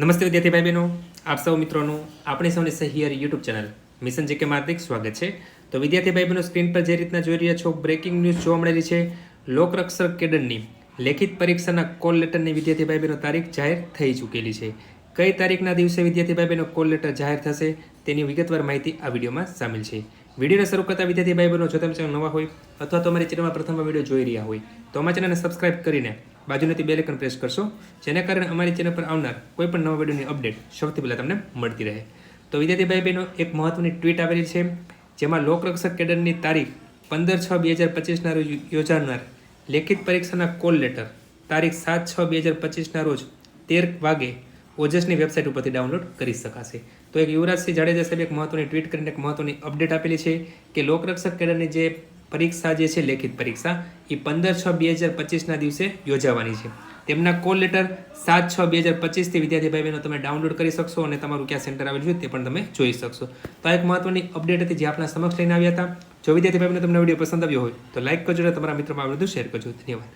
નમસ્તે વિદ્યાર્થી ભાઈ બહેનો આપ સૌ મિત્રોનું, આપણી સૌની Sahiyar YouTube channel mission GK હાર્દિક સ્વાગત છે. તો વિદ્યાર્થી ભાઈ બહેનો સ્ક્રીન પર જે રીતના જોઈ રહ્યા છો બ્રેકિંગ ન્યૂઝ જોવા મળેલી છે. લોકરક્ષક કેડરની લેખિત પરીક્ષાના કોલ લેટરની વિદ્યાર્થી ભાઈ બહેનો તારીખ જાહેર થઈ ચૂકેલી છે. કઈ તારીખના દિવસે વિદ્યાર્થી ભાઈ બહેનો કોલ લેટર જાહેર થશે તેની વિગતવાર માહિતી આ વિડીયોમાં સામેલ છે. વિડીયોને શરૂ કરતા વિદ્યાર્થી ભાઈ બહેનો જો તમે ચેનલ નવા હોય અથવા તો અમારી ચેનલમાં પ્રથમ વીડિયો જોઈ રહ્યા હોય, તો અમારા ચેનલને સબસ્ક્રાઇબ કરીને બાજુનેથી બે લેકન પ્રેસ કરશો. જેના કારણે અમારી ચેનલ પર આવનાર કોઈ પણ નવા વિડીયોની અપડેટ સૌથી પહેલાં તમને મળતી રહે. તો વિદ્યાર્થી ભાઈ બહેનો, એક મહત્વની ટ્વીટ આવેલી છે, જેમાં લોકરક્ષક કેડરની તારીખ પંદર છ બે હજાર પચીસના રોજ યોજાનાર લેખિત પરીક્ષાના કોલ લેટર તારીખ સાત છ બે હજાર પચીસના રોજ તેર વાગે ઓજસની વેબસાઇટ ઉપરથી ડાઉનલોડ કરી શકાશે. તો એક યુવરાજસિંહ જાડેજા સાહેબ એક મહત્વની ટ્વીટ કરીને એક મહત્વની અપડેટ આપેલી છે કે લોકરક્ષક કેડરની જે પરીક્ષા જે છે, લેખિત પરીક્ષા, એ પંદર છ બે હજાર પચીસના દિવસે યોજાવાની છે. તેમના કોલ લેટર સાત છ બે હજાર પચીસથી વિદ્યાર્થી ભાઈ બહેનો તમે ડાઉનલોડ કરી શકશો અને તમારું ક્યાં સેન્ટર આવેલું છે તે પણ તમે જોઈ શકશો. તો આ એક મહત્વની અપડેટ હતી જે આપણા સમક્ષ લઈને આવ્યા હતા. જો વિદ્યાર્થી ભાઈ બહેનો તમને વીડિયો પસંદ આવ્યો હોય તો લાઇક કરજો અને તમારા મિત્રોમાં આ બધું શેર કરજો. ધન્યવાદ.